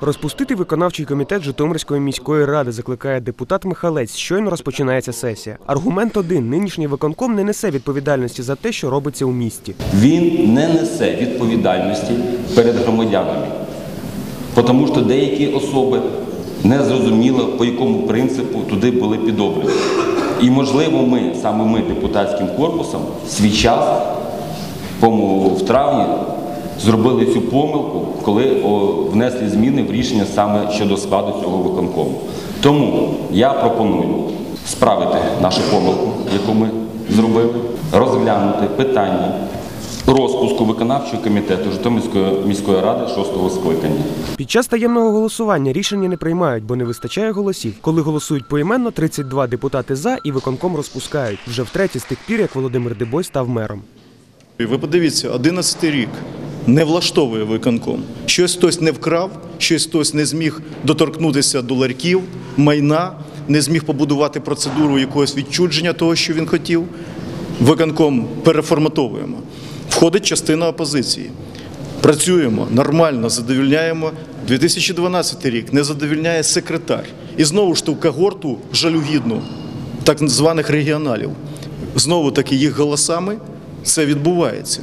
Розпустити виконавчий комітет Житомирської міської ради закликає депутат Михалець. Щойно розпочинається сесія. Аргумент один: нинішній виконком не несе відповідальності за те, що робиться у місті. Він не несе відповідальності перед громадянами, тому що деякі особи не зрозуміло, по якому принципу туди були підобрані. І, можливо, ми, саме ми, депутатським корпусом, свій час, в травні, зробили цю помилку, коли внесли зміни в рішення саме щодо складу цього виконкому. Тому я пропоную справити нашу помилку, яку ми зробили, розглянути питання розпуску виконавчого комітету Житомирської міської ради шостого скликання. Під час таємного голосування рішення не приймають, бо не вистачає голосів. Коли голосують поіменно, 32 депутати за і виконком розпускають. Вже втретє з тих пір, як Володимир Дебой став мером. Ви подивіться, 11 рік не влаштовує виконком. Щось хтось не вкрав, щось хтось не зміг доторкнутися до ларьків, майна, не зміг побудувати процедуру якогось відчудження того, що він хотів. Виконком переформатовуємо. Входить частина опозиції. Працюємо нормально, задовільняємо. 2012 рік не задовільняє секретар. І знову ж ту когорту жалюгідну так званих регіоналів. Знову таки їх голосами це відбувається.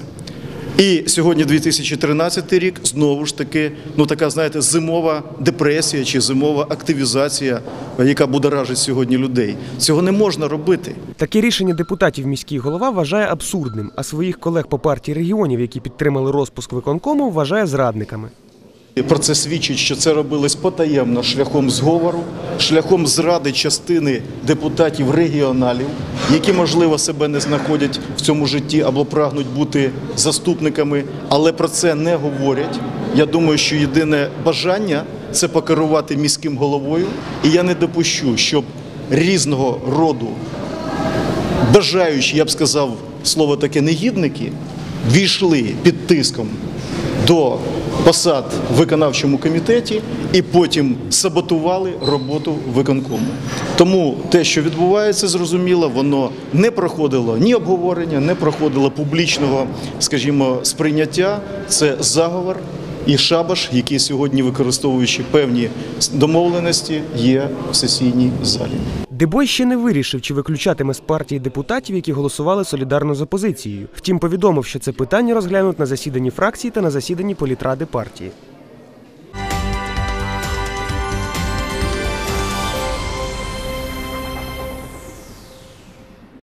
І сьогодні 2013 рік знову ж таки, ну така, знаєте, зимова депресія чи зимова активізація, яка будоражить сьогодні людей. Цього не можна робити. Таке рішення депутатів міський голова вважає абсурдним, а своїх колег по партії регіонів, які підтримали розпуск виконкому, вважає зрадниками. Про це свідчить, що це робилось потаємно шляхом зговору, шляхом зради частини депутатів регіоналів, які, можливо, себе не знаходять в цьому житті або прагнуть бути заступниками, але про це не говорять. Я думаю, що єдине бажання це покерувати міським головою, і я не допущу, щоб різного роду бажаючі, я б сказав, слово таке негідники, війшли під тиском до посад в виконавчому комітеті і потім саботували роботу виконкому. Тому те, що відбувається, зрозуміло, воно не проходило ні обговорення, не проходило публічного, скажімо, сприйняття. Це заговор і шабаш, який сьогодні, використовуючи певні домовленості, є в сесійній залі. Дебой ще не вирішив, чи виключатиме з партії депутатів, які голосували солідарно з опозицією. Втім, повідомив, що це питання розглянуть на засіданні фракції та на засіданні політради партії.